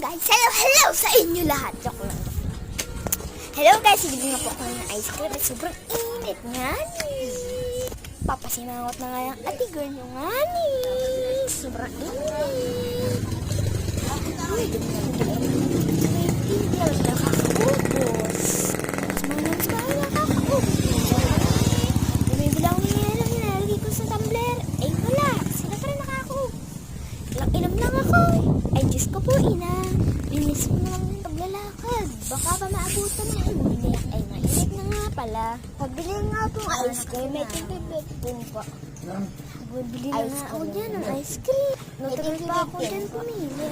guys! Hello, hello sa inyo lahat! Joke lang. Hello guys! Bibili nga po ako ng ice cream sobrang init nga ni. Papasimangot na nga yung ate girl nyo nga ni. Sobrang init. Uy, may tigil na kakaubos. Mas mga mas mahal na kakaubos. Bumibili ako ng yelo, hinalagay ko sa tumbler. Eh wala, sila pa rin nakakaubos. Ilang inom lang ako. Ay, Diyos ko po, ina. Binis mo lang yung paglalakad. Baka pa maabutan na init. Ay, mainit na nga pala. Pagbili nga pong ice cream, may tibibit po pa. Bibili na nga ako dyan ng ice cream. Natagal pa ako dyan pumili.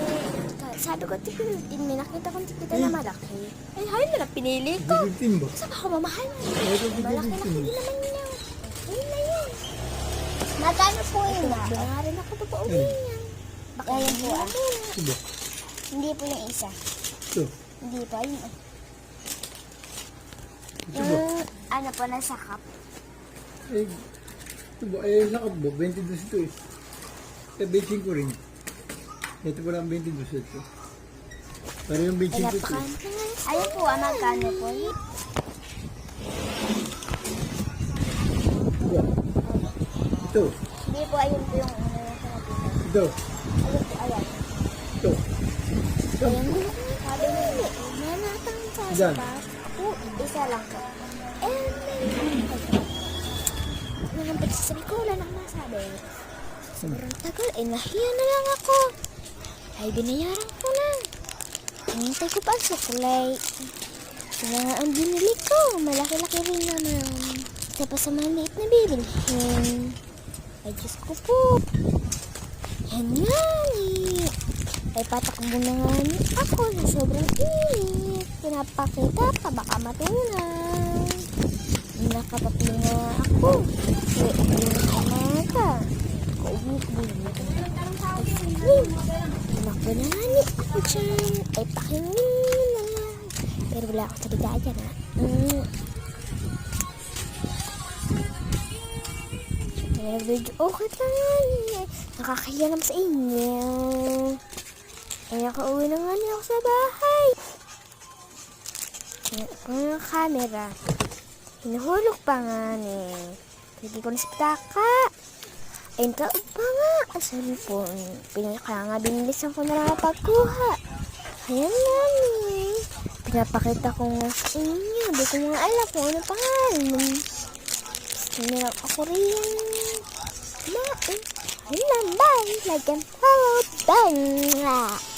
Sabi ko, tipilutin. May nakita kong tipita na malaki. Ay, hayun na lang pinili ko. 15 ba? Saan ako mamahal? Ito, Malaki-laki 15. din naman yun. Ayun na yun. Magkano po yun na? Rin ako pa pauwi niya. Baka yan po ah. Ito ba? Hindi po yung isa. Ito. Hindi pa yun. Ito ba? Yung ano po nasa cup. Eh, ito ba? Eh, sakap ba? 22 ito eh. Eh, 25 ko rin. Ito pala ang 22 ito. Para yung 25 ito. Nga. Ayun po ah, magkano po yun? Ito. Hindi po ayun po yung ano yung sinabi. Ito. Ito. Ito. Ayan po. Sabi mo hindi. Nanatang sa Ilan? sapat. Po, isa lang po. And then, ano nang pagsasabi ko, wala nang nasabi. Sobrang tagal, eh nahiya na lang ako. Ay, binayaran ko na. Hintay ko pa ang suklay. Sila nga ang binili ko. Malaki-laki rin naman. Pa sa maliit na bibilhin. Ay, Diyos ko po. Yan nga ni. Ay, patakbo na nga ni ako na sobrang init. Pinapakita pa, baka matunan. Nakapapili nga ako. Kaya, ayun na mata. Kauwi-uwi. Ay, Tumakbo na nga ni ako dyan. Ay, pakinggan na nga. Pero wala akong salita dyan, ha? Mm. Kaya video okay lang yan. eh. Nakakahiya naman sa inyo. Ay, nakauwi na nga niya ako sa bahay. Ako ng camera. Hinuhulog pa nga ni. Pwede ko na sa pitaka. Ay, taon pa nga. Ang cellphone. Pinaka nga binilisan ko na lang ang pagkuha. Ayan nga ni. Pinapakita ko nga sa inyo. Hindi ko nga alam kung ano pangalan. Sinirap ako rin. 来个 hello bang。